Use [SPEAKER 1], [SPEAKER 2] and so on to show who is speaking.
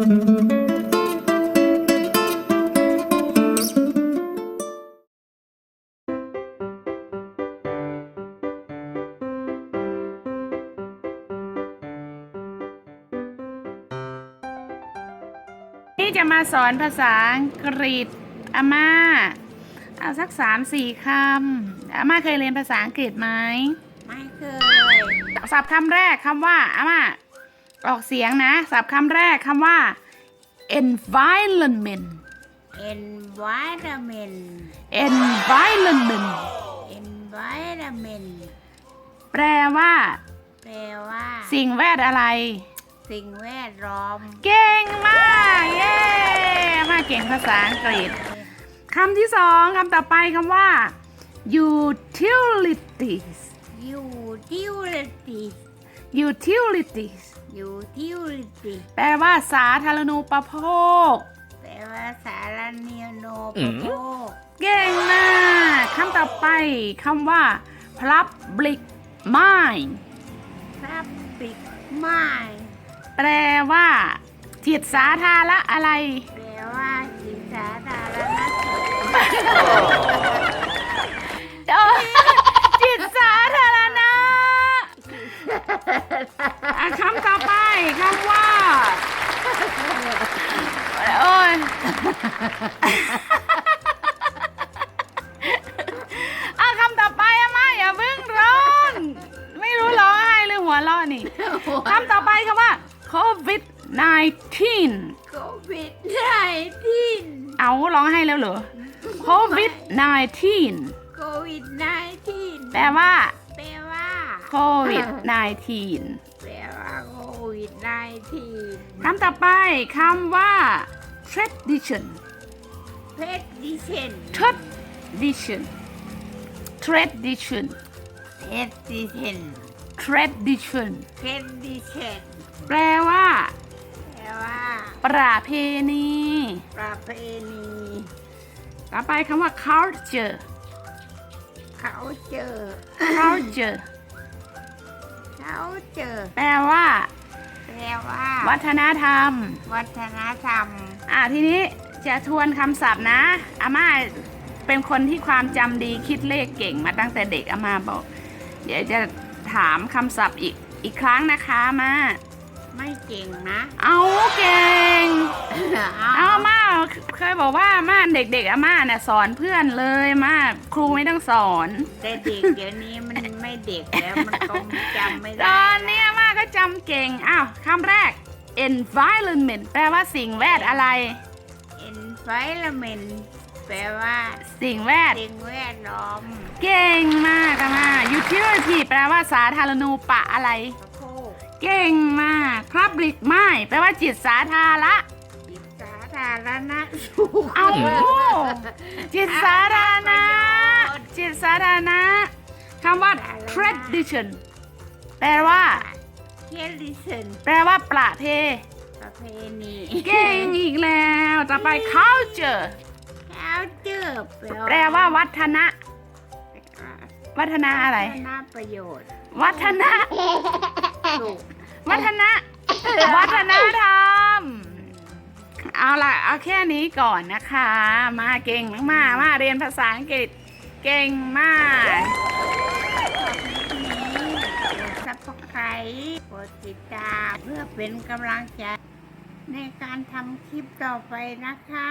[SPEAKER 1] นี่จะมาสอนภาษาอังกฤษอาม่า เอาสักสามสี่คำอาม่าเคยเรียนภาษาอังกฤษไหม
[SPEAKER 2] ไม่เคย
[SPEAKER 1] ศัพท์คำแรกคำว่าอาม่า ออกเสียงนะศัพท์คำแรกคำว่า environment
[SPEAKER 2] environment
[SPEAKER 1] environment
[SPEAKER 2] environment
[SPEAKER 1] แปลว่า
[SPEAKER 2] แปลว่า
[SPEAKER 1] สิ่งแวดอะไร
[SPEAKER 2] สิ่งแวดล้อม
[SPEAKER 1] เก่งมาก เย้อามาเก่งภาษาอังกฤษคำที่สองคำต่อไปคำว่า utilities
[SPEAKER 2] อยู่ทิวลิตี
[SPEAKER 1] utilities
[SPEAKER 2] อยู่ทิวลิตี
[SPEAKER 1] แปลว่าสาธารณูปโภค
[SPEAKER 2] แปลว่าสารเนียโนปโภค
[SPEAKER 1] เก่งมากคำต่อไปคำว่า public mind
[SPEAKER 2] ครับปิกไม้
[SPEAKER 1] แปลว่าจิตสาธารณะอะไร อะคำต่อไปคำว่า โอ้ยอะคำต่อไปอะมาอย่าเพิ่งร้องไม่รู้ร้องไห้หรือหัวเราะนี่คำต่อไปคำว่า covid 19
[SPEAKER 2] โควิดไนทีน
[SPEAKER 1] เอาร้องไห้แล้วเหรอ covid 19
[SPEAKER 2] โควิดไนทีน
[SPEAKER 1] แปลว่า
[SPEAKER 2] แปลว่า
[SPEAKER 1] covid 19
[SPEAKER 2] แปลว่าโควิดไนทีน
[SPEAKER 1] คำต่อไปคำว่า tradition
[SPEAKER 2] เพชรดิเชน
[SPEAKER 1] tradition tradition
[SPEAKER 2] เพชรดิเชน
[SPEAKER 1] tradition
[SPEAKER 2] เพชรดิเชน
[SPEAKER 1] แปลว่า
[SPEAKER 2] แปลว่า
[SPEAKER 1] ประเพณี
[SPEAKER 2] ประเพณี
[SPEAKER 1] ต่อไปคำว่า culture
[SPEAKER 2] เขาเจอ
[SPEAKER 1] culture
[SPEAKER 2] เขาเจอ
[SPEAKER 1] แปลว่า
[SPEAKER 2] แปลว่า
[SPEAKER 1] วัฒนธรรม
[SPEAKER 2] วัฒนธรรม
[SPEAKER 1] อะทีนี้จะทวนคำศัพท์นะอาม่าเป็นคนที่ความจำดีคิดเลขเก่งมาตั้งแต่เด็กอาม่าบอก เดี๋ยวจะถามคำศัพท์อีกอีกครั้งนะคะอามา
[SPEAKER 2] ไม่เก่งนะ
[SPEAKER 1] เอาเก่ง
[SPEAKER 2] เอา
[SPEAKER 1] เอาอาม่าเคยบอกว่าอาม่าเด็กๆอาม่าเนี่ยสอนเพื่อนเลยอามาครูไม่ต้องสอน
[SPEAKER 2] แต่เด็กเดี๋ยวนี้มันไม่ เด็กแล้วมันก็จำไม่
[SPEAKER 1] ต
[SPEAKER 2] ได้
[SPEAKER 1] อนนี้อาม่าก็จำเก่ง อ้าวคำแรก environment แปลว่าสิ่งแวดอะไร
[SPEAKER 2] environment แปลว่า
[SPEAKER 1] สิ่งแวด
[SPEAKER 2] สิ่งแวดล้อม
[SPEAKER 1] เก่งมากอาม่า utility แปลว่าสาธารณูปะอะไร
[SPEAKER 2] โคก
[SPEAKER 1] เก่งมาก public ไม่แปลว่าจิตสาธารณะ
[SPEAKER 2] จิตสาธารณสุข
[SPEAKER 1] เอาจิตสาธารณะจิตสาธารณะ คำว่า tradition แปลว่า
[SPEAKER 2] เทลิเซน
[SPEAKER 1] แปลว่าประเพ
[SPEAKER 2] ประเพณี
[SPEAKER 1] เก่งอีกแล้วต่อไป culture
[SPEAKER 2] แล้วเจอ
[SPEAKER 1] แปลว่าวัฒนะ วัฒนะอะไร
[SPEAKER 2] วัฒนประโยชน์
[SPEAKER 1] วัฒนะ
[SPEAKER 2] สุข
[SPEAKER 1] วัฒนะ วัฒนธรรม เอาล่ะ เอาแค่นี้ก่อนนะคะ มาเก่งมากๆ มาเรียนภาษาอังกฤษ เก่งมาก
[SPEAKER 2] กดซับสไค รกดติดตามเพื่อเป็นกำลังใจในการทำคลิปต่อไปนะคะ